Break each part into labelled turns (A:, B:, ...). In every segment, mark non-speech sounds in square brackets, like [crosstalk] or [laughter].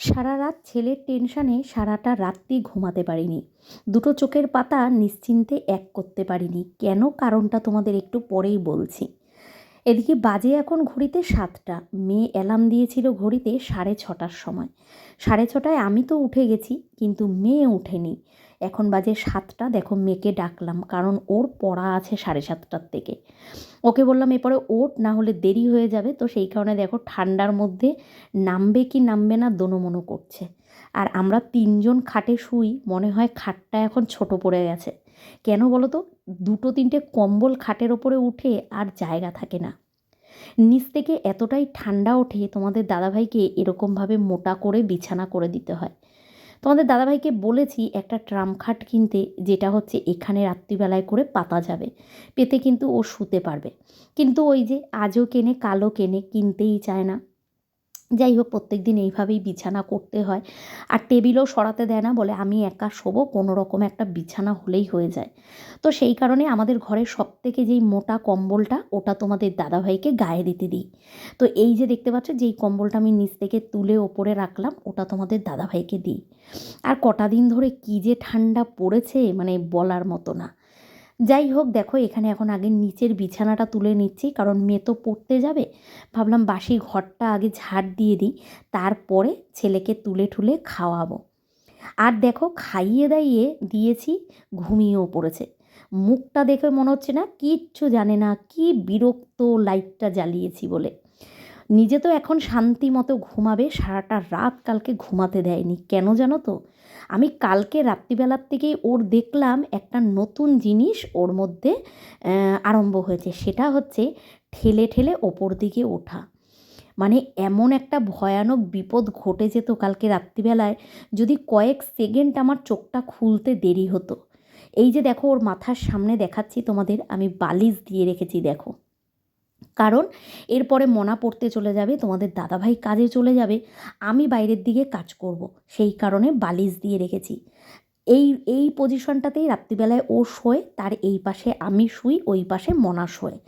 A: সারা রাত ছেলের টেনশানে সারাটা রাত্রি ঘুমাতে পারিনি। দুটো চোখের পাতা নিশ্চিন্তে এক করতে পারিনি। কেন কারণটা তোমাদের একটু পরেই বলছি। এদিকে বাজে এখন ঘড়িতে সাতটা। মেয়ে অ্যালার্ম দিয়েছিল ঘড়িতে সাড়ে ছটার সময়। সাড়ে ছটায় আমি তো উঠে গেছি, কিন্তু মেয়ে ওঠেনি এখন বাজে সাতটা, দেখো মেয়েকে ডাকলাম, কারণ ওর পড়া আছে সাড়ে সাতটার থেকে। ওকে বললাম, এরপরে ওঠ, না হলে দেরি হয়ে যাবে। তো সেই কারণে দেখো ঠান্ডার মধ্যে নামবে কি নামবে না দোনোমনো করছে। আর আমরা তিনজন খাটে শুই, মনে হয় খাটটা এখন ছোট পড়ে গেছে। কেন বলো তো? দুটো তিনটে কম্বল খাটের ওপরে উঠে আর জায়গা থাকে না। নিচ থেকে এতটাই ঠান্ডা ওঠে, তোমাদের দাদাভাইকে এরকমভাবে মোটা করে বিছানা করে দিতে হয়। তোমাদের দাদাভাইকে বলেছি একটা ট্রাম খাট কিনতে, যেটা হচ্ছে এখানে রাত্রিবেলায় করে পাতা যাবে। পেতে কিন্তু ও শুতে পারবে। কিন্তু ওই যে আজও কেনে কালো কেনে, কিনতেই চায় না। যাই হোক প্রত্যেক দিন এইভাবেই বিছানা করতে হয়। আর টেবিলও সরাতে দেয় না বলে আমি একা শোবো কোনো রকম একটা বিছানা হলেই হয়ে যায়। তো সেই কারণে আমাদের ঘরের সব থেকে যেই মোটা কম্বলটা, ওটা তোমাদের দাদাভাইকে গায়ে দিতে দিই। তো এই যে দেখতে পাচ্ছ, যেই কম্বলটা আমি নিচ থেকে তুলে ওপরে রাখলাম, ওটা তোমাদের দাদাভাইকে দিই। আর কটা দিন ধরে কী যে ঠান্ডা পড়েছে মানে বলার মতো না। যাই হোক, দেখো, এখানে এখন আগে নিচের বিছানাটা তুলে নিচ্ছি, কারণ মেয়ে তো পড়তে যাবে। ভাবলাম বাসি ঘরটা আগে ঝাড় দিয়ে দিই, তারপরে ছেলেকে তুলে ঠুলে খাওয়াবো। আর দেখো, খাইয়ে দাইয়ে দিয়েছি, ঘুমিয়েও পড়েছে। মুখটা দেখে মনে হচ্ছে না, কিচ্ছু জানে না, কি বিরক্ত লাইটটা জ্বালিয়েছি বলে। নিজে তো এখন শান্তি মতো ঘুমাবে, সারাটা রাত কালকে ঘুমাতে দেয়নি। কেন জানো তো? আমি কালকে রাত্রিবেলার থেকেই ওর দেখলাম একটা নতুন জিনিস ওর মধ্যে আরম্ভ হয়েছে। সেটা হচ্ছে ঠেলে ঠেলে ওপর দিকে ওঠা। মানে এমন একটা ভয়ানক বিপদ ঘটে যেত কালকে রাত্রিবেলায়, যদি কয়েক সেকেন্ড আমার চোখটা খুলতে দেরি হতো। এই যে দেখো, ওর মাথার সামনে দেখাচ্ছি তোমাদের, আমি বালিশ দিয়ে রেখেছি, দেখো। কারণ এরপরে মনা পড়তে চলে যাবে, তোমাদের দাদাভাই কাজে চলে যাবে, আমি বাইরের দিকে কাজ করব। সেই কারণে বালিশ দিয়ে রেখেছি। এই এই পজিশনটাতেই রাত্রিবেলায় ও শোয়, তার এই পাশে আমি শুই, ওই পাশে মনা শোয়।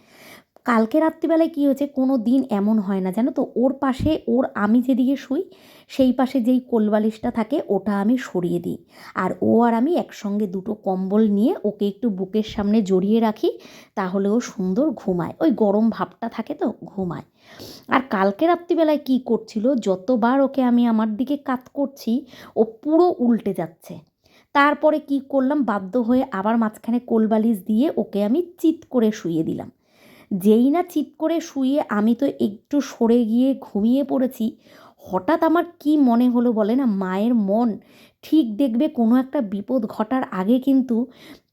A: কালকে রাত্রিবেলায় কী হয়েছে? কোনো দিন এমন হয় না, জানো তো? ওর পাশে, ওর আমি যেদিকে শুই, সেই পাশে যেই কোলবালিশটা থাকে, ওটা আমি সরিয়ে দিই। আর ও আর আমি একসঙ্গে দুটো কম্বল নিয়ে ওকে একটু বুকের সামনে জড়িয়ে রাখি, তাহলে ও সুন্দর ঘুমায়। ওই গরম ভাবটা থাকে তো, ঘুমায়। আর কালকে রাত্রিবেলায় কী করছিল? যতবার ওকে আমি আমার দিকে কাত করছি, ও পুরো উল্টে যাচ্ছে। তারপরে কি করলাম? বাধ্য হয়ে আবার মাঝখানে কোলবালিশ দিয়ে ওকে আমি চিৎ করে শুয়ে দিলাম। যেই না চিৎ করে শুয়ে আমি তো একটু সরে গিয়ে ঘুমিয়ে পড়েছি, হঠাৎ আমার কি মনে হলো বলে না, মায়ের মন ঠিক দেখবে কোনো একটা বিপদ ঘটার আগে কিন্তু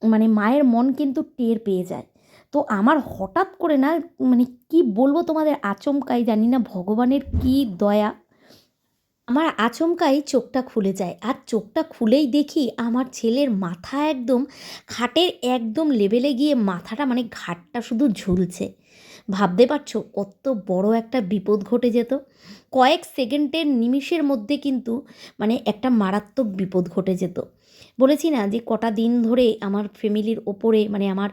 A: মানে মায়ের মন কিন্তু টের পেয়ে যায়। তো আমার হঠাৎ করে না মানে কি বলব তোমাদের আচমকাই জানি না, ভগবানের কি দয়া। আমার আচমকাই চোখটা খুলে যায়। আর চোখটা খুলেই দেখি আমার ছেলের মাথা একদম খাটের একদম লেভেলে গিয়ে মাথাটা মানে ঘাটটা শুধু ঝুলছে। ভাবতে পারছ কত বড় একটা বিপদ ঘটে যেত। কয়েক সেকেন্ডের নিমিষের মধ্যে কিন্তু মানে একটা মারাত্মক বিপদ ঘটে যেত। বলেছি না যে কটা দিন ধরে আমার ফ্যামিলির ওপরে মানে আমার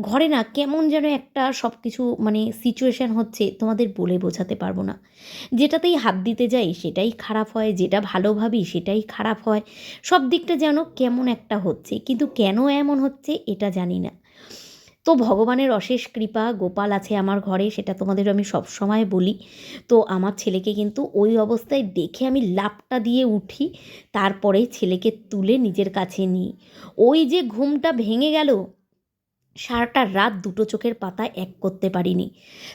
A: ঘরে না কেমন যেন একটা সব কিছু মানে সিচুয়েশান হচ্ছে, তোমাদের বলে বোঝাতে পারব না। যেটাতেই হাত দিতে যাই সেটাই খারাপ হয়, যেটা ভালো ভাবি সেটাই খারাপ হয়। সব দিকটা যেন কেমন একটা হচ্ছে, কিন্তু কেন এমন হচ্ছে এটা জানি না। তো ভগবানের অশেষ কৃপা, গোপাল আছে আমার ঘরে, সেটা তোমাদের আমি সব সময় বলি। তো আমার ছেলেকে কিন্তু ওই অবস্থায় দেখে আমি লাপটা দিয়ে উঠি, তারপরে ছেলেকে তুলে নিজের কাছে নিই। ওই যে ঘুমটা ভেঙে গেল, সারাটা রাত দুটো চোখের পাতা এক করতে পারিনি।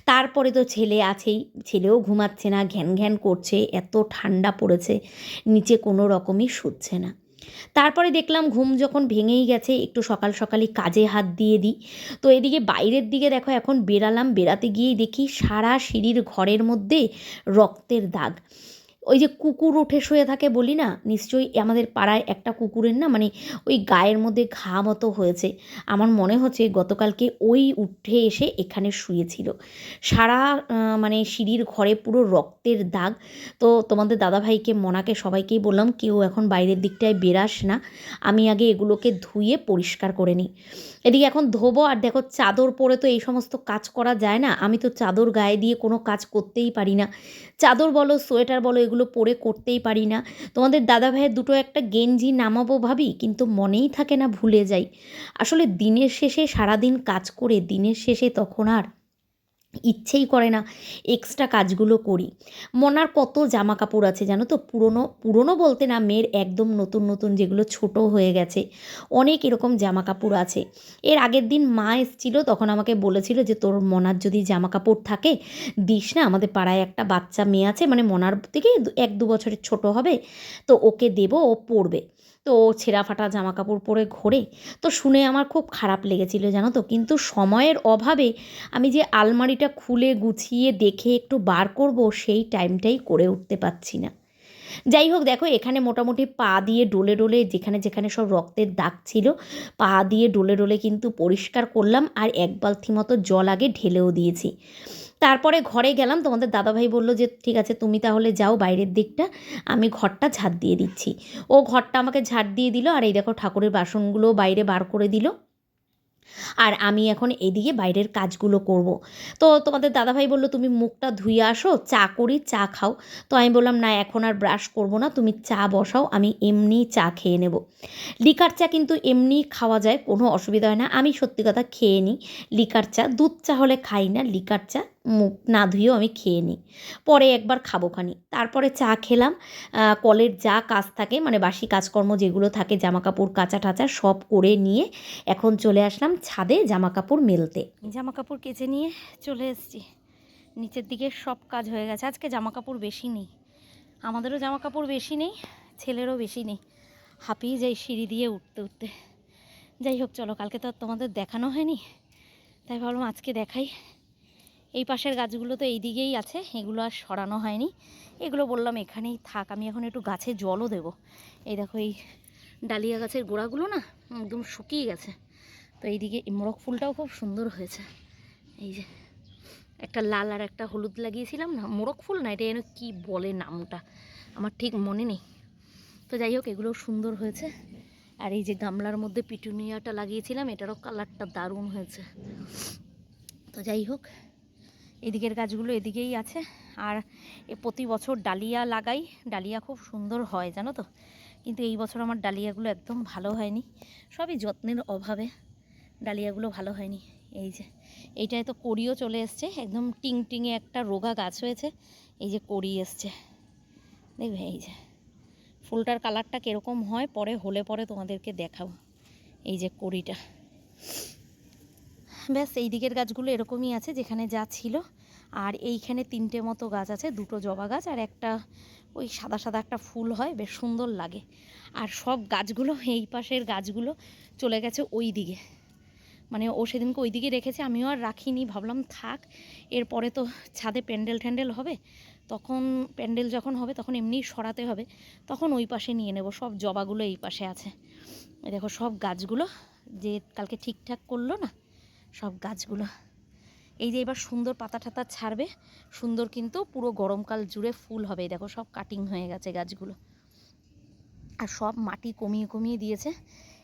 A: তারপরে তো ছেলে আছেই, ছেলেও ঘুমাচ্ছে না, ঘ্যান ঘ্যান করছে, এত ঠান্ডা পড়েছে, নিচে কোনো রকমই শুচ্ছে না। তারপরে দেখলাম ঘুম যখন ভেঙেই গেছে, একটু সকাল সকালই কাজে হাত দিয়ে দিই। তো এদিকে বাইরের দিকে দেখো, এখন বেরালাম বেরাতে গিয়েই দেখি সারা সিঁড়ির ঘরের মধ্যে রক্তের দাগ। ওই যে কুকুর উঠে শুয়ে থাকে বলি না? নিশ্চয়ই আমাদের পাড়ায় একটা কুকুরের না মানে ওই গায়ের মধ্যে ঘা মতো হয়েছে। আমার মনে হচ্ছে গতকালকে ওই উঠে এসে এখানে শুয়েছিল। সারা মানে সিঁড়ির ঘরে পুরো রক্তের দাগ। তো তোমাদের দাদাভাইকে, মনাকে সবাইকেই বললাম, কেউ এখন বাইরের দিকটায় বেরাস না। আমি আগে এগুলোকে ধুয়ে পরিষ্কার করে নিই। এদিকে এখন ধোবো আর দেখো চাদর পরে তো এই সমস্ত কাজ করা যায় না। আমি তো চাদর গায়ে দিয়ে কোনো কাজ করতেই পারি না। চাদর বলো, সোয়েটার বলো, এগুলো পরে করতেই পারি না। তোমাদের দাদা ভাইয়ের দুটো একটা গেঞ্জি নামাবো ভাবি, কিন্তু মনেই থাকে না ভুলে যাই। আসলে দিনের শেষে সারাদিন কাজ করে দিনের শেষে তখন আর ইচ্ছেই করে না এক্সট্রা কাজগুলো করি। মনার কত জামা কাপড় আছে জানো তো? পুরনো পুরনো বলতে না মেয়ের একদম নতুন নতুন যেগুলো ছোট হয়ে গেছে, অনেক এরকম জামা কাপড় আছে। এর আগের দিন মা এসেছিল, তখন আমাকে বলেছিল যে তোর মনার যদি জামা কাপড় থাকে, দিস না আমাদের পাড়ায় একটা বাচ্চা মেয়ে আছে মানে মনার থেকে এক দু বছরের ছোট হবে, তো ওকে দেবো, ও পরবে। তো ছেঁড়া ফাটা জামা কাপড় পরে ঘোরে। তো শুনে আমার খুব খারাপ লেগেছিল জানো তো। কিন্তু সময়ের অভাবে আমি যে আলমারিটা খুলে গুছিয়ে দেখে একটু বার করব, সেই টাইমটাই করে উঠতে পারছি না। যাই হোক, দেখো, এখানে মোটামুটি পা দিয়ে ডোলে ডোলে যেখানে যেখানে সব রক্তের দাগ ছিল, পা দিয়ে ডোলে ডোলে কিন্তু পরিষ্কার করলাম আর এক বালতি মতো জল আগে ঢেলেও দিয়েছি। তারপরে ঘরে গেলাম, তোমাদের দাদাভাই বলল যে, ঠিক আছে, তুমি তাহলে যাও বাইরের দিকটা, আমি ঘরটা ঝাড় দিয়ে দিচ্ছি। ও ঘরটা আমাকে ঝাড় দিয়ে দিল, আর এই দেখো ঠাকুরের বাসনগুলো বাইরে বার করে দিল। আর আমি এখন এদিকে বাইরের কাজগুলো করব। তো তোমাদের দাদাভাই বলল, তুমি মুখটা ধুয়ে আসো, চা করি, চা খাও। তো আমি বললাম, না, এখন আর ব্রাশ করব না, তুমি চা বসাও, আমি এমনি চা খেয়ে নেব। লিকার চা কিন্তু এমনি খাওয়া যায়, কোনো অসুবিধা হয় না। আমি সত্যি কথা খেয়ে নিই, লিকার চা, দুধ চা হলে খাই না, লিকার চা মুখ না ধুয়েও আমি খেয়ে নিই। পরে একবার খাব খানি। তারপরে চা খেলাম। কলের যা কাজ থাকে মানে বাসি কাজকর্ম যেগুলো থাকে জামা কাপড় কাচা টাচা সব করে নিয়ে এখন চলে আসলাম ছাদে জামা কাপড় মেলতে। জামা কাপড় কেচে নিয়ে চলে এসেছি। নিচের দিকে সব কাজ হয়ে গেছে। আজকে জামা কাপড় বেশি নেই। আমাদেরও জামা কাপড় বেশি নেই, ছেলেরও বেশি নেই। হাঁপিয়ে যাই সিঁড়ি দিয়ে উঠতে উঠতে। যাই হোক, চলো, কালকে তো আর তোমাদের দেখানো হয়নি। তাই ভাবলাম আজকে দেখাই। এই পাশের গাছগুলো তো এই দিকেই আছে, এগুলো আর সরানো হয়নি। এগুলো বললাম এখানেই থাক, আমি এখন একটু গাছে জলও দেবো। এই দেখো এই ডালিয়া গাছের গোড়াগুলো না একদম শুকিয়ে গেছে। তো এইদিকে এই মোরগ ফুলটাও খুব সুন্দর হয়েছে। এই যে একটা লাল আর একটা হলুদ লাগিয়েছিলাম না, মোরগ ফুল না, এটা যেন কী বলে নামটা, আমার ঠিক মনে নেই। তো যাই হোক, এগুলোও সুন্দর হয়েছে। আর এই যে গামলার মধ্যে পিটুনিয়াটা লাগিয়েছিলাম, এটারও কালারটা দারুণ হয়েছে। তো যাই হোক এদিকের গাছগুলো এদিকেই আছে। আর এ প্রতি বছর ডালিয়া লাগাই। ডালিয়া খুব সুন্দর হয়, জানো তো? কিন্তু এই বছর আমার ডালিয়াগুলো একদম ভালো হয়নি। সবই যত্নের অভাবে ডালিয়াগুলো ভালো হয়নি। এই যে, এইটায় তো কড়িও চলে এসছে। একদম টিং টিংয়ে একটা রোগা গাছ হয়েছে। এই যে কড়ি এসছে। দেখবে, এই যে। ফুলটার কালারটা কীরকম হয়, পরে হলে পরে তোমাদেরকে দেখাবো। এই যে কড়িটা। ব্যাস, এই দিকের গাছগুলো এরকমই আছে যেখানে যা ছিল। আর এইখানে তিনটে মতো গাছ আছে, দুটো জবা গাছ আর একটা ওই সাদা সাদা একটা ফুল হয়, বেশ সুন্দর লাগে। আর সব গাছগুলো, এই পাশের গাছগুলো চলে গেছে ওই দিকে। মানে ও সেদিনকে ওই দিকে রেখেছে, আমিও আর রাখিনি, ভাবলাম থাক, এরপরে তো ছাদে প্যান্ডেল ট্যান্ডেল হবে। তখন প্যান্ডেল যখন হবে, তখন এমনিই সরাতে হবে, তখন ওই পাশে নিয়ে নেব, সব জবাগুলো এই পাশে আছে। দেখো সব গাছগুলো, যে কালকে ঠিকঠাক করল না সব গাছগুলো। এই যে এবার সুন্দর পাতা টাতা ছাড়বে, সুন্দর কিন্তু পুরো গরমকাল জুড়ে ফুল হবে। দেখো, সব কাটিং হয়ে গেছে গাছগুলো। আর সব মাটি কমিয়ে কমিয়ে দিয়েছে।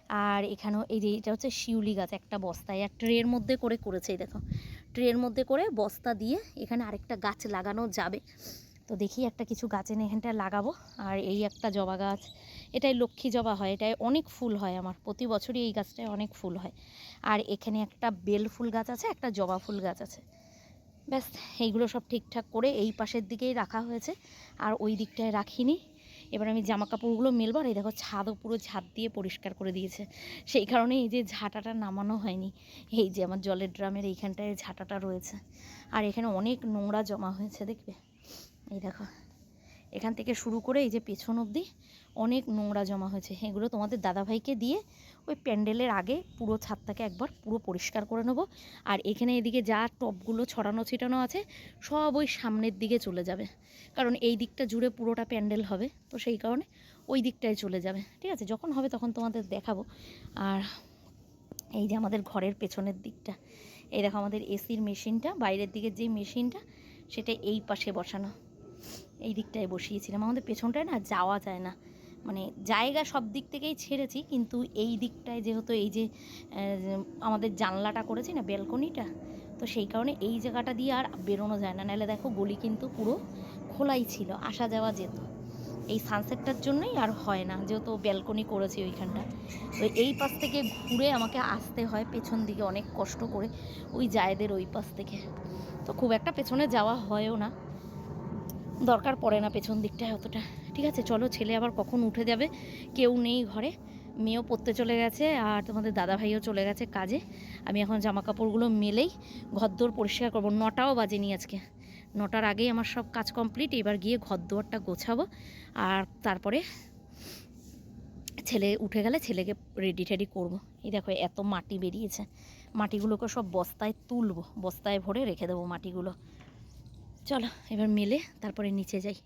A: আর এখানেও এই যে এটা হচ্ছে শিউলি গাছ, একটা বস্তায়। আর ট্রের মধ্যে করে করেছে দেখো। ট্রের মধ্যে করে বস্তা দিয়ে এখানে আরেকটা গাছ লাগানো যাবে। তো দেখি একটা কিছু গাছ এনে এখানটায় লাগাবো। আর এই একটা জবা গাছ এটাই লক্ষ্মী জবা হয় এটায় অনেক ফুল হয় আমার। প্রতি বছরই এই গাছটায় অনেক ফুল হয়। আর এখানে একটা বেল ফুল গাছ আছে, একটা জবা ফুল গাছ আছে। ব্যাস, এইগুলো সব ঠিকঠাক করে এই পাশের দিকেই রাখা হয়েছে। আর ওই দিকটায় রাখিনি। এবার আমি জামা কাপড়গুলো মেলবো, আর এই দেখো ছাদও পুরো ঝাঁট দিয়ে পরিষ্কার করে দিয়েছে। সেই কারণে এই যে ঝাঁটাটা নামানো হয়নি, এই যে আমার জলের ড্রামের এইখানটায় ঝাঁটাটা রয়েছে। আর এখানে অনেক নোংরা জমা হয়েছে, দেখবে? এই দেখো। এখান থেকে শুরু করে এই যে পেছন অবধি অনেক নোংরা জমা হয়েছে। এগুলো তোমাদের দাদাভাইকে দিয়ে ওই প্যান্ডেলের আগে পুরো ছাদটাকে একবার পুরো পরিষ্কার করে নেব। আর এখানে এদিকে যা টপগুলো ছড়ানো ছিটানো আছে, সব ওই সামনের দিকে চলে যাবে। কারণ এই দিকটা জুড়ে পুরোটা প্যান্ডেল হবে, তো সেই কারণে ওই দিকটায় চলে যাবে। ঠিক আছে, যখন হবে তখন তোমাদের দেখাবো। আর এই যে আমাদের ঘরের পেছনের দিকটা, এই দেখো আমাদের এসির মেশিনটা, বাইরের দিকের যে মেশিনটা, সেটা এই পাশে বসানো। এই দিকটায় বসিয়েছিলাম। আমাদের পেছনটায় না যাওয়া যায় না। মানে জায়গা সব দিক থেকেই ছেড়েছি, কিন্তু এই দিকটায় যেহেতু এই যে আমাদের জানলাটা করেছি না, ব্যালকনিটা, তো সেই কারণে এই জায়গাটা দিয়ে আর বেরোনো যায় না। নাহলে দেখো গলি কিন্তু পুরো খোলাই ছিল, আসা যাওয়া যেত। এই সানসেটটার জন্যই আর হয় না, যেহেতু ব্যালকনি করেছি ওইখানটা। তো এই পাশ থেকে ঘুরে আমাকে আসতে হয় পেছন দিকে অনেক কষ্ট করে, ওই জায়েদের ওই পাশ থেকে। তো খুব একটা পেছনে যাওয়া হয়ও না। দরকার পড়ে না পেছন দিকটায় অতটা। ঠিক আছে, চলো ছেলে আবার কখন উঠে যাবে? কেউ নেই ঘরে। মেয়েও পড়তে চলে গেছে আর তোমাদের দাদা ভাইও চলে গেছে কাজে। আমি এখন জামা কাপড়গুলো মেলেই ঘরদোর পরিষ্কার করব। নটাও বাজেনি আজকে। নটার আগেই আমার সব কাজ কমপ্লিট। এবার গিয়ে ঘরদোয়ারটা গোছাবো। আর তারপরে ছেলে উঠে গেলে ছেলেকে রেডি টেডি করব। এই দেখো, এত মাটি বেরিয়েছে। মাটিগুলোকে সব বস্তায় তুলবো। বস্তায় ভরে রেখে দেবো মাটিগুলো। চলো এবার মেলে তারপরে নিচে যাই।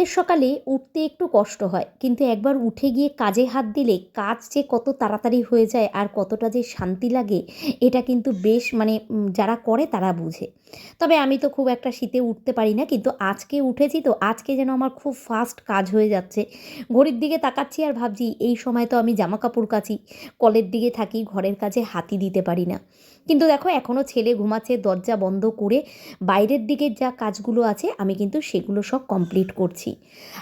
A: শীতের সকালে উঠতে একটু কষ্ট হয়, কিন্তু একবার উঠে গিয়ে কাজে হাত দিলে কাজ যে কত তাড়াতাড়ি হয়ে যায় আর কতটা যে শান্তি লাগে, এটা কিন্তু বেশ মানে যারা করে তারা বুঝে। তবে আমি তো খুব একটা শীতে উঠতে পারি না, কিন্তু আজকে উঠেছি তো আজকে যেন আমার খুব ফাস্ট কাজ হয়ে যাচ্ছে। ঘড়ির দিকে তাকাচ্ছি আর ভাবছি, এই সময় তো আমি জামা কাপড় কাচি, কলের দিকে থাকি, ঘরের কাজে হাতি দিতে পারি না। কিন্তু দেখো এখনও ছেলে ঘুমাচ্ছে, দরজা বন্ধ করে বাইরের দিকের যা কাজগুলো আছে, আমি কিন্তু সেগুলো সব কমপ্লিট করছি।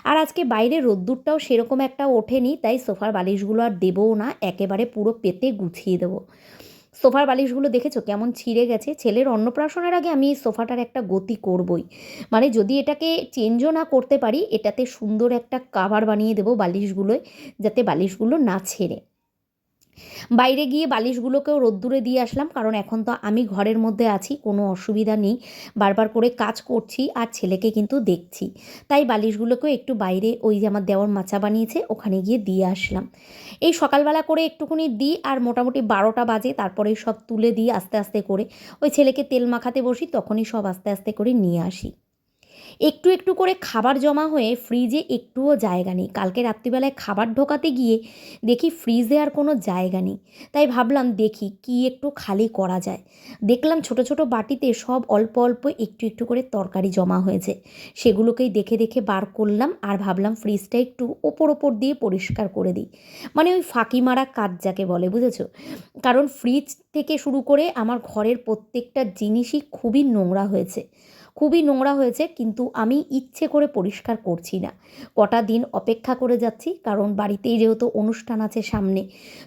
A: আর আজকে বাইরে রোদ্দুরটাও সেরকম একটা ওঠেনি, তাই সোফার বালিশগুলো আর দেবও না, একেবারে পুরো পেতে গুছিয়ে দেবো। সোফার বালিশগুলো দেখেছ কেমন ছিঁড়ে গেছে? ছেলের অন্নপ্রাশনের আগে আমি সোফাটার একটা গতি করবই। মানে যদি এটাকে চেঞ্জও না করতে পারি, এটাতে সুন্দর একটা কাভার বানিয়ে দেবো বালিশগুলোয়, যাতে বালিশগুলো না ছেড়ে। বাইরে গিয়ে বালিশগুলোকেও রোদ্দুরে দিয়ে আসলাম, কারণ এখন তো আমি ঘরের মধ্যে আছি, কোনো অসুবিধা নেই। বারবার করে কাজ করছি আর ছেলেকে কিন্তু দেখছি। তাই বালিশগুলোকেও একটু বাইরে ওই যে আমার দেওয়ার মাচা বানিয়েছে, ওখানে গিয়ে দিয়ে আসলাম। এই সকালবেলা করে একটুখানি দিই আর মোটামুটি বারোটা বাজে তারপরে সব তুলে দিই আস্তে আস্তে করে। ওই ছেলেকে তেল মাখাতে বসি, তখনই সব আস্তে আস্তে করে নিয়ে আসি। একটু একটু করে খাবার জমা হয়ে ফ্রিজে একটুও জায়গা নেই। কালকে রাত্রিবেলায় খাবার ঢোকাতে গিয়ে দেখি ফ্রিজে আর কোনো জায়গা নেই। তাই ভাবলাম দেখি কি একটু খালি করা যায়। দেখলাম ছোট ছোট বাটিতে সব অল্প অল্প একটু একটু করে তরকারি জমা হয়েছে। সেগুলোকেই দেখে দেখে বার করলাম আর ভাবলাম ফ্রিজটা একটু ওপর ওপর দিয়ে পরিষ্কার করে দিই। মানে ওই ফাঁকি মারা কাজ যাকে বলে, বুঝেছ? কারণ ফ্রিজ থেকে শুরু করে আমার ঘরের প্রত্যেকটা জিনিসই খুবই নোংরা হয়েছে। খুবই নোংরা হয়েছে, কিন্তু আমি ইচ্ছে করে পরিষ্কার করছি না কটা দিন অপেক্ষা করে যাচ্ছি, কারণ বাড়িতেই যেহেতু অনুষ্ঠান আছে সামনে,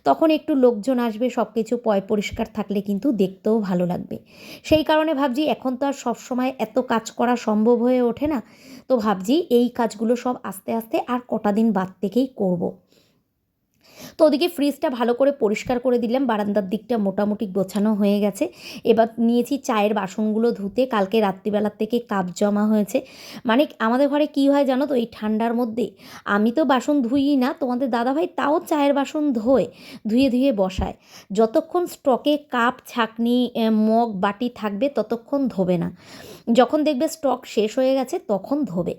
A: তখন একটু লোকজন আসবে সব কিছু পয় পরিষ্কার থাকলে কিন্তু দেখতেও ভালো লাগবে সেই কারণে ভাবছি, এখন তো আর সবসময় এত কাজ করা সম্ভব হয়ে ওঠে না, তো ভাবছি এই কাজগুলো সব আস্তে আস্তে আর কটা দিন বাদ থেকেই করব। তো ওদিকে ফ্রিজটা ভালো করে পরিষ্কার করে দিলাম। বারান্দার দিকটা মোটামুটি গোছানো হয়ে গেছে। এবার নিয়েছি চায়ের বাসনগুলো ধুতে। কালকে রাত্রিবেলার থেকে কাপ জমা হয়েছে। মানে আমাদের ঘরে কি হয় জানো তো? এই ঠান্ডার মধ্যে আমি তো বাসন ধুই না। তোমাদের দাদাভাই তাও চায়ের বাসন ধোয়, ধুয়ে ধুয়ে বসায়। যতক্ষণ স্টকে কাপ, ছাকনি মগ, বাটি থাকবে ততক্ষণ ধোবে না। যখন দেখবে স্টক শেষ হয়ে গেছে তখন ধোবে।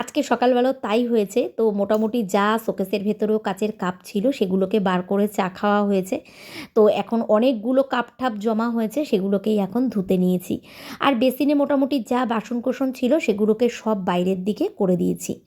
A: আজকে সকালবেলাও তাই হয়েছে। তো মোটামুটি যা শোকেসের ভেতরেও কাচের কাপ ছিল সেগুলোকে বার করে চা খাওয়া হয়েছে। তো এখন অনেকগুলো কাপ ঠাপ জমা হয়েছে, সেগুলোকেই এখন ধুতে নিয়েছি। আর বেসিনে মোটামুটি যা বাসন কোসন ছিল, সেগুলোকে সব বাইরের দিকে করে দিয়েছি।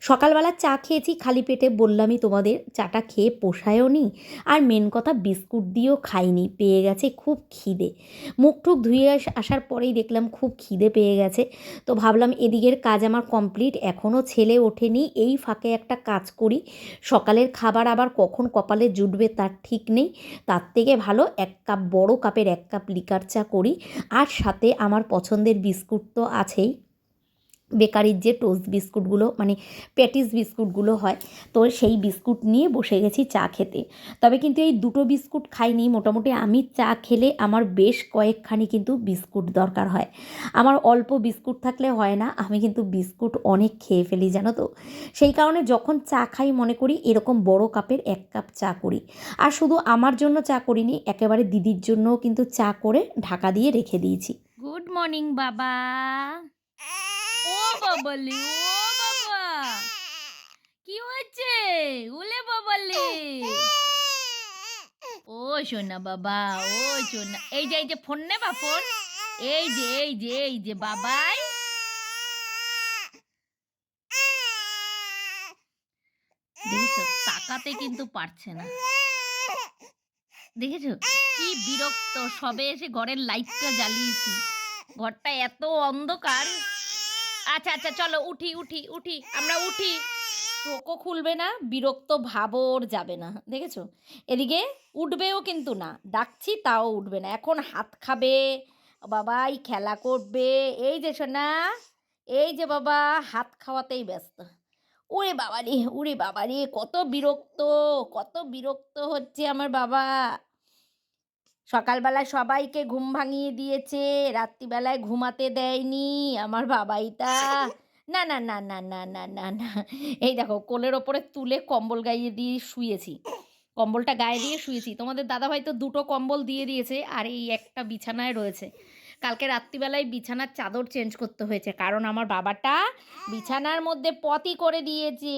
A: সকালবেলা চা খেয়েছি, খালি পেটে বললামই তোমাদের, চাটা খেয়ে পোষায়ও নি, আর মেন কথা বিস্কুট দিয়েও খাইনি, পেয়ে গেছে খুব খিদে। মুখ টুক ধুয়ে আস- আসার পরেই দেখলাম খুব খিদে পেয়ে গেছে। তো ভাবলাম এদিকের কাজ আমার কমপ্লিট এখনও ছেলে ওঠেনি, এই ফাঁকে একটা কাজ করি। সকালের খাবার আবার কখন কপালে জুটবে তার ঠিক নেই, তার থেকে ভালো এক কাপ, বড় কাপের এক কাপ লিকার চা করি। আর সাথে আমার পছন্দের বিস্কুট তো আছেই। বেকারির যে টোস্ট বিস্কুটগুলো মানে প্যাটিস বিস্কুটগুলো হয়, তো সেই বিস্কুট নিয়ে বসে গেছি চা খেতে। তবে কিন্তু এই দুটো বিস্কুট খাইনি, মোটামুটি আমি চা খেলে আমার বেশ কয়েকখানি কিন্তু বিস্কুট দরকার হয়। আমার অল্প বিস্কুট থাকলে হয় না, আমি কিন্তু বিস্কুট অনেক খেয়ে ফেলি, জানো তো? সেই কারণে যখন চা খাই মনে করি এরকম বড় কাপের এক কাপ চা করি। আর শুধু আমার জন্য চা করিনি, একেবারে দিদির জন্যও কিন্তু চা করে ঢাকা দিয়ে রেখে দিয়েছি। গুড মর্নিং, বাবা। ও বাবা। কি হচ্ছে? ও সোনা বাবা, ও সোনা। এই যে এই যে, ফোন নে বা, ফোন। এই যে এই যে এই যে, বাবাই। দেখেছ? তাকাতে কিন্তু পারছে না। দেখেছ? কি বিরক্ত। সবে এসে ঘরের লাইটটা জ্বালিয়েছি। ঘরটা এত অন্ধকার। আচ্ছা আচ্ছা চলো, উঠি উঠি উঠি, আমরা উঠি। চোখও খুলবে না, বিরক্ত ভাবর যাবে না, দেখেছ? এদিকে উঠবেও কিন্তু না, ডাকছি তাও উঠবে না, এখন হাত খাবে, বাবাই খেলা করবে, এই যে সোনা, এই যে বাবা, হাত খাওয়াতেই ব্যস্ত। ওরে বাবা রে ওরে বাবা রে কত বিরক্ত কত বিরক্ত হচ্ছে আমার বাবা। সকালবেলায় সবাইকে ঘুম ভাঙিয়ে দিয়েছে, রাত্রিবেলায় ঘুমাতে দেয়নি, আমার বাবাইটা। না না না না না না না না। এই দেখো, কোলের ওপরে তুলে কম্বল গাইয়ে দিয়ে শুয়েছি। কম্বলটা গায়ে দিয়ে শুয়েছি। তোমাদের দাদাভাই তো দুটো কম্বল দিয়ে দিয়েছে, আর এই একটা বিছানায় রয়েছে। কালকে রাত্রিবেলায় বিছানার চাদর চেঞ্জ করতে হয়েছে, কারণ আমার বাবাটা বিছানার মধ্যে পতি করে দিয়েছে।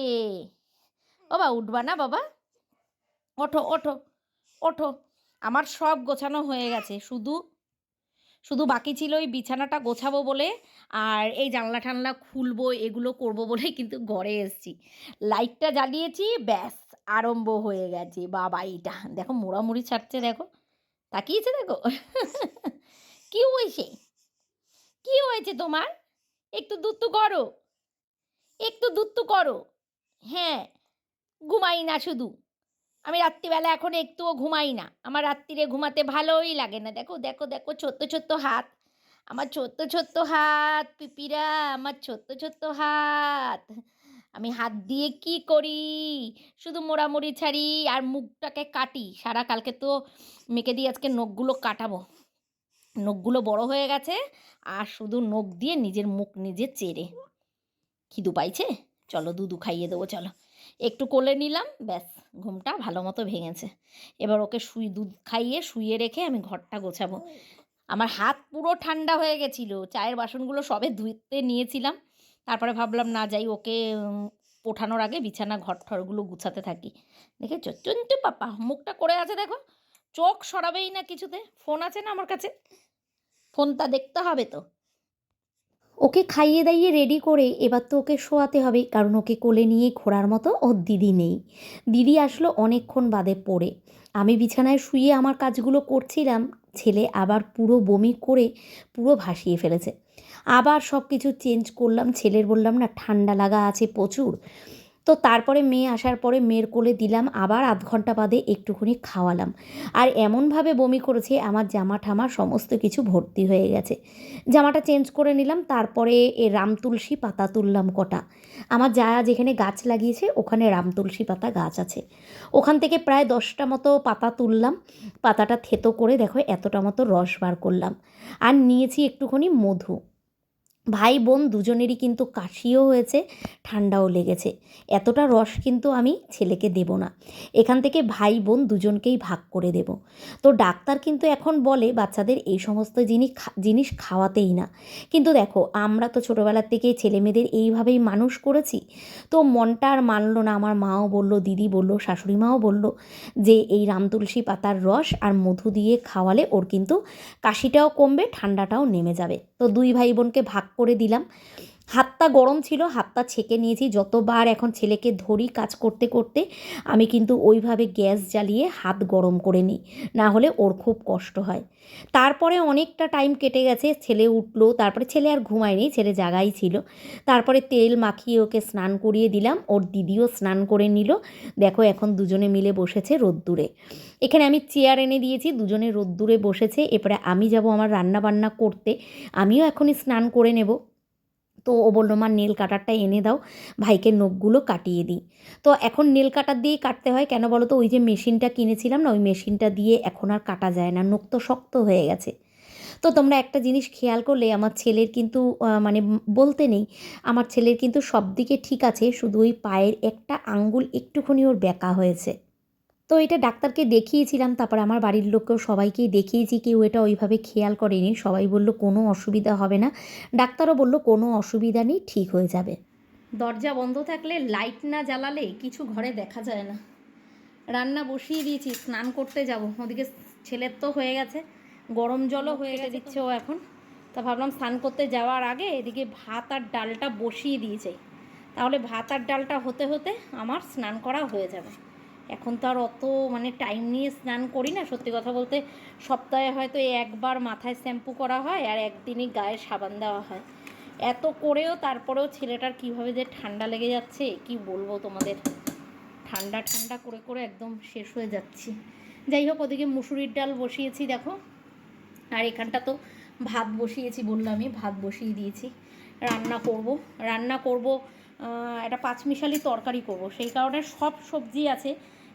A: বাবা, উঠবা না বাবা? ওঠো ওঠো ওঠো। আমার সব গোছানো হয়ে গেছে। শুধু শুধু বাকি ছিল ওই বিছানাটা গোছাবো বলে আর এই জানলা টানলা খুলবো, এগুলো করব বলে কিন্তু ঘরে এসেছি। লাইটটা জ্বালিয়েছি, ব্যাস, আরম্ভ হয়ে গেছে। বাবা, এইটা। দেখো, মোড়ামুড়ি ছাড়ছে, দেখো। তাকিয়েছে, দেখো। কি হয়েছে? কি হয়েছে তোমার? একটু দুত্তু করো। একটু দুত্তু করো। হ্যাঁ ঘুমাই না শুধু। আমি রাত্রিবেলা এখন একটুও ঘুমাই না। আমার রাত্রিরে ঘুমাতে ভালোই লাগে না। দেখো দেখো দেখো, ছোট্ট ছোট্ট হাত। আমার ছোট্ট ছোট্ট হাত, পিপিরা, আমার ছোট্ট ছোট্ট হাত। আমি হাত দিয়ে কি করি? শুধু মোড়ামুড়ি ছাড়ি আর মুখটাকে কাটি। সারা কালকে তো মেকে দিয়ে আজকে নখগুলো কাটাবো। নখগুলো বড় হয়ে গেছে আর শুধু নখ দিয়ে নিজের মুখ নিজে চেরে খিদু পাইছে? চলো দুধু খাইয়ে দেবো, চলো। একটু কোলে নিলাম, ব্যাস, ঘুমটা ভালো মতো ভেঙেছে। এবার ওকে শুই, দুধ খাইয়ে শুইয়ে রেখে আমি ঘরটা গোছাবো। আমার হাত পুরো ঠান্ডা হয়ে গেছিল, চায়ের বাসনগুলো সবে ধুইতে নিয়েছিলাম। তারপরে ভাবলাম, না, যাই ওকে ওঠানোর আগে বিছানা ঘর ঠরগুলো গুছাতে থাকি। দেখেছ চন্টু পাপা, মুখটা করে আছে দেখো। চোখ সরাবেই না কিছুতে, ফোন আছে না আমার কাছে? ফোনটা দেখতে হবে তো। ওকে খাইয়ে দাইয়ে রেডি করে এবার তো ওকে শোয়াতে হবে, কারণ ওকে কোলে নিয়ে ঘোরার মতো ওর দিদি নেই। দিদি আসলো অনেকক্ষণ বাদে পড়ে। আমি বিছানায় শুয়ে আমার কাজগুলো করছিলাম, ছেলে আবার পুরো বমি করে পুরো ভাসিয়ে ফেলেছে। আবার সব কিছু চেঞ্জ করলাম, ছেলের বললাম, না, ঠান্ডা লাগা আছে প্রচুর। তো তারপরে মেয়ে আসার পরে মেয়ের কোলে দিলাম, আবার আধ ঘণ্টা বাদে একটুখানি খাওয়ালাম। আর এমনভাবে বমি করেছে, আমার জামা ঠামা সমস্ত কিছু ভর্তি হয়ে গেছে। জামাটা চেঞ্জ করে নিলাম, তারপরে এ রাম তুলসী পাতা তুললাম কটা। আমার যা যেখানে গাছ লাগিয়েছে, ওখানে রাম তুলসী পাতা গাছ আছে। ওখান থেকে প্রায় দশটা মতো পাতা তুললাম, পাতাটা থেতো করে দেখো এতটা মতো রস বার করলাম। আর নিয়েছি একটুখানি মধু। ভাই, বোন দুজনেরই কিন্তু কাশিও হয়েছে, ঠান্ডাও লেগেছে। এতটা রস কিন্তু আমি ছেলেকে দেব না। এখান থেকে ভাই, বোন দুজনকেই ভাগ করে দেব। তো ডাক্তার কিন্তু এখন বলে, বাচ্চাদের এই সমস্ত জিনিস জিনিস খাওয়াতেই না। কিন্তু দেখো, আমরা তো ছোটোবেলার থেকেই ছেলেমেয়েদের এইভাবেই মানুষ করেছি। তো মনটা আর মানলো না। আমার মাও বলল, দিদি বলল, শাশুড়ি মাও বলল যে, এই রাম তুলসী পাতার রস আর মধু দিয়ে খাওয়ালে ওর কিন্তু কাশিটাও কমবে, ঠান্ডাটাও নেমে যাবে। তো দুই ভাই বোনকে ভাগ করে দিলাম। হাতটা গরম ছিল, হাতটা ছেঁকে নিয়েছি। যতবার এখন ছেলেকে ধরি কাজ করতে করতে, আমি কিন্তু ওইভাবে গ্যাস জ্বালিয়ে হাত গরম করে নিই। না হলে ওর খুব কষ্ট হয়। তারপরে অনেকটা টাইম কেটে গেছে, ছেলে উঠল, তারপরে ছেলে আর ঘুমায়নি, ছেলে জাগাই ছিল। তারপরে তেল মাখিয়ে ওকে স্নান করিয়ে দিলাম, ওর দিদিও স্নান করে নিল। দেখো এখন দুজনে মিলে বসেছে রোদ্দুরে। এখানে আমি চেয়ার এনে দিয়েছি, দুজনে রোদ্দুরে বসেছে। এরপরে আমি যাব আমার রান্না বান্না করতে। আমিও এখনই স্নান করে নেব। তো ও বলল, মা, নেল কাটারটা এনে দাও, ভাইকে নখগুলো কাটিয়ে দিই। তো এখন নেল কাটার দিয়েই কাটতে হয়। কেন বলো তো, ওই যে মেশিনটা কিনেছিলাম না, ওই মেশিনটা দিয়ে এখন আর কাটা যায় না, নখ তো শক্ত হয়ে গেছে। তো তোমরা একটা জিনিস খেয়াল করলে, আমার ছেলের কিন্তু মানে বলতে নেই, আমার ছেলের কিন্তু সব দিকে ঠিক আছে, শুধু ওই পায়ের একটা আঙ্গুল একটুখানি ওর ব্যাকা হয়েছে। তো এটা ডাক্তারকে দেখিয়েছিলাম, তারপর আমার বাড়ির লোককেও সবাইকেই দেখিয়েছি, কেউ এটা ওইভাবে খেয়াল করেনি। সবাই বলল, কোনো অসুবিধা হবে না। ডাক্তারও বলল, কোনো অসুবিধা নেই, ঠিক হয়ে যাবে। দরজা বন্ধ থাকলে লাইট না জ্বালালে কিছু ঘরে দেখা যায় না। রান্না বসিয়ে দিয়েছি, স্নান করতে যাব। ওদিকে ছেলের তো হয়ে গেছে, গরম জলও হয়ে দিচ্ছে ও এখন। তা ভাবলাম স্নান করতে যাওয়ার আগে এদিকে ভাত আর ডালটা বসিয়ে দিয়েছে। তাহলে ভাত আর ডালটা হতে হতে আমার স্নান করা হয়ে যাবে। এখন তো আর অত মানে টাইম নিয়ে স্নান করি না, সত্যি কথা বলতে সপ্তাহে হয়তো একবার মাথায় শ্যাম্পু করা হয় আর একদিনই গায়ে সাবান দেওয়া হয়। এত করেও তারপরেও ছেলেটার কীভাবে যে ঠান্ডা লেগে যাচ্ছে, কি বলব তোমাদের? ঠান্ডা ঠান্ডা করে করে একদম শেষ হয়ে যাচ্ছি। যাই হোক, ওদিকে মুসুরির ডাল বসিয়েছি দেখো। আর এখানটা তো ভাত বসিয়েছি বললামই ভাত বসিয়ে দিয়েছি। রান্না করব রান্না করব একটা পাঁচমিশালি তরকারি করব। সেই কারণে সব সবজি আছে।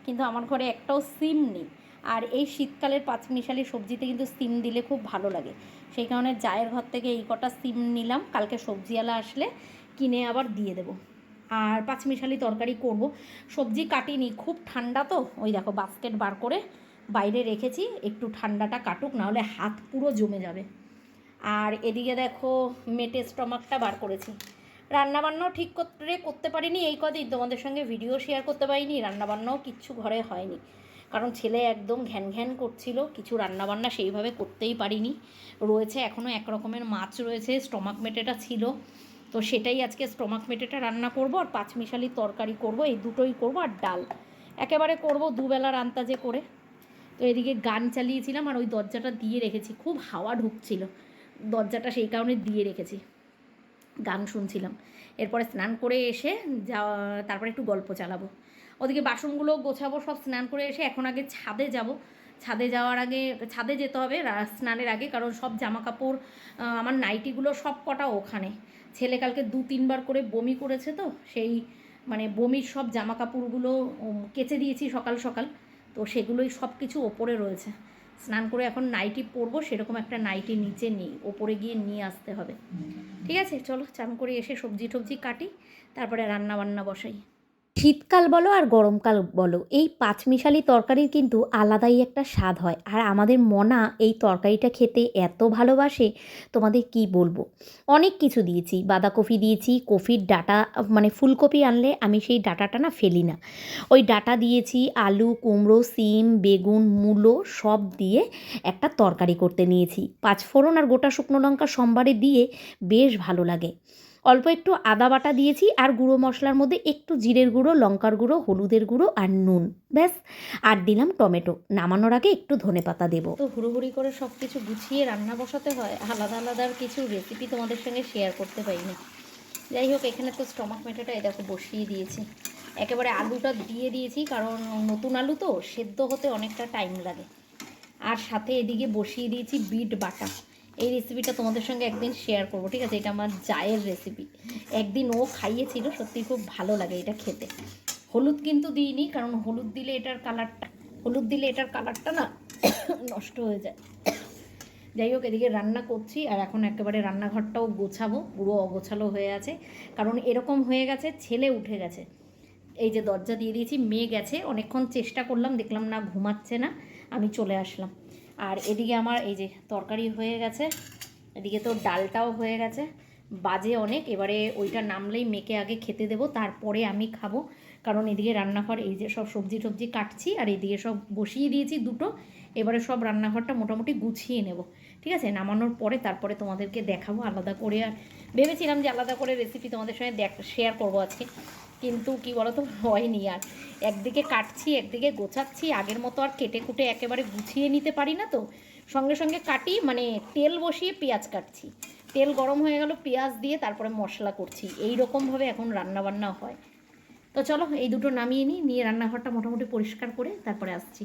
A: কিন্তু আমার ঘরে একটাও সিম নেই। আর এই শীতকালের পাঁচমিশালি সবজিতে কিন্তু সিম দিলে খুব ভালো লাগে। সেই কারণে জায়ের ঘর থেকে এই কটা সিম নিলাম, কালকে সবজিওয়ালা আসলে কিনে আবার দিয়ে দেবো। আর পাঁচমিশালি তরকারি করব। সবজি কাটিনি, খুব ঠান্ডা তো, ওই দেখো বাস্কেট বার করে বাইরে রেখেছি, একটু ঠান্ডাটা কাটুক, নাহলে হাত পুরো জমে যাবে। আর এদিকে দেখো, মেটে স্টমাকটা বার করেছি। রান্নাবান্নাও ঠিক করে করতে পারিনি, এই কদিন তোমাদের সঙ্গে ভিডিও শেয়ার করতে পারিনি, রান্নাবান্নাও কিচ্ছু ঘরে হয়নি। কারণ ছেলে একদম ঘ্যান ঘ্যান করছিল, কিছু রান্নাবান্না সেইভাবে করতেই পারিনি। রয়েছে এখনও এক রকমের মাছ রয়েছে স্টমাক মেটেটা ছিল। তো সেটাই আজকে স্টমাক মেটেটা রান্না করব, আর পাঁচমিশালি তরকারি করব, এই দুটোই করব, আর ডাল। একেবারে করব দুবেলার আন্তাজে করে। তো এদিকে গান চালিয়েছিলাম, আর ওই দরজাটা দিয়ে রেখেছি, খুব হাওয়া ঢুকছিল। দরজাটা সেই কারণে দিয়ে রেখেছি। গান শুনছিলাম। এরপরে স্নান করে এসে যা, তারপরে একটু গল্প চালাবো। ওদিকে বাসনগুলো গোছাবো, সব স্নান করে এসে এখন আগে ছাদে যাব। ছাদে যাওয়ার আগে, ছাদে যেতে হবে স্নানের আগে, কারণ সব জামা কাপড় আমার নাইটিগুলো সব কটা ওখানে। ছেলে কালকে দু, তিনবার করে বমি করেছে তো, সেই মানে বমির সব জামা কাপড়গুলো কেচে দিয়েছি সকাল সকাল। তো সেগুলোই সব কিছু ওপরে রয়েছে। স্নান করে এখন নাইটি পরবো সেরকম একটা নাইটি নিচে নিই ওপরে গিয়ে নিয়ে আসতে হবে। ঠিক আছে? চলো চান করে এসে সবজি টবজি কাটি তারপরে রান্না বান্না বসাই। শীতকাল বলো আর গরমকাল বলো, এই পাঁচমিশালি তরকারির কিন্তু আলাদাই একটা স্বাদ হয়। আর আমাদের মনা এই তরকারিটা খেতে এত ভালোবাসে, তোমাদের কি বলব? অনেক কিছু দিয়েছি, বাঁধাকপি দিয়েছি, কফির ডাটা মানে ফুলকপি আনলে আমি সেই ডাটাটা না ফেলি না। ওই ডাটা দিয়েছি, আলু, কুমড়ো, সিম, বেগুন, মূলো সব দিয়ে একটা তরকারি করতে নিয়েছি। পাঁচফোড়ন আর গোটা শুকনো লঙ্কা সোমবারে দিয়ে বেশ ভালো লাগে। অল্প একটু আদা বাটা দিয়েছি আর গুঁড়ো মশলার মধ্যে একটু জিরের গুঁড়ো, লঙ্কার গুঁড়ো, হলুদের গুঁড়ো আর নুন, ব্যাস। আর দিলাম টমেটো। নামানোর আগে একটু ধনে পাতা দেবো। তো হুড়োহুড়ি করে সব কিছু গুছিয়ে রান্না বসাতে হয়। আলাদা আলাদার কিছু রেসিপি তোমাদের সঙ্গে শেয়ার করতে পারি না যাই হোক, এখানে তো স্টমাক মেটাটা এই দেখো বসিয়ে দিয়েছি। একেবারে আলুটা দিয়ে দিয়েছি, কারণ নতুন আলু তো, সেদ্ধ হতে অনেকটা টাইম লাগে। আর সাথে এদিকে বসিয়ে দিয়েছি বিট বাটা। এই রেসিপিটা তোমাদের সঙ্গে একদিন শেয়ার করব, ঠিক আছে? এটা আমার জায়ের রেসিপি একদিন ও খাইয়েছিল সত্যি খুব ভালো লাগে এটা খেতে। হলুদ কিন্তু দিইনি, কারণ হলুদ দিলে এটার কালারটা হলুদ দিলে এটার কালারটা না [coughs] নষ্ট হয়ে যায়। যাই হোক, এদিকে রান্না করছি, আর এখন একেবারে রান্নাঘরটাও গোছাবো, পুরো অগোছালো হয়ে আছে। কারণ এরকম হয়ে গেছে, ছেলে উঠে গেছে। এই যে দরজা দিয়ে দিয়েছি, মেয়ে গেছে। অনেকক্ষণ চেষ্টা করলাম, দেখলাম না ঘুমাচ্ছে না। আমি চলে আসলাম। আর এদিকে আমার এই যে তরকারি হয়ে গেছে, এদিকে তো ডালটাও হয়ে গেছে। বাজে অনেক, এবারে ওইটা নামলেই মেয়েকে আগে খেতে দেবো, তারপরে আমি খাব। কারণ এদিকে রান্নাঘর, এই যে সব সবজি টবজি কাটছি, আর এদিকে সব বসিয়ে দিয়েছি দুটো। এবারে সব রান্নাঘরটা মোটামুটি গুছিয়ে নেব, ঠিক আছে? নামানোর পরে তারপরে তোমাদেরকে দেখাবো আলাদা করে। আর ভেবেছিলাম যে আলাদা করে রেসিপি তোমাদের সঙ্গে দেখ শেয়ার করব আজকে। কিন্তু কি বলতো, হয়নি আর। একদিকে কাটছি, একদিকে গোছাচ্ছি, আগের মতো আর কেটে কুটে একেবারে গুছিয়ে নিতে পারি না তো। সঙ্গে সঙ্গে কাটি মানে তেল বসিয়ে পেঁয়াজ কাটছি। তেল গরম হয়ে গেল, পেঁয়াজ দিয়ে তারপরে মশলা করছি। এই রকমভাবে এখন রান্না বান্না হয়। তো চলো, এই দুটো নামিয়ে নিই, নিয়ে রান্নাঘরটা মোটামুটি পরিষ্কার করে তারপরে আসছি।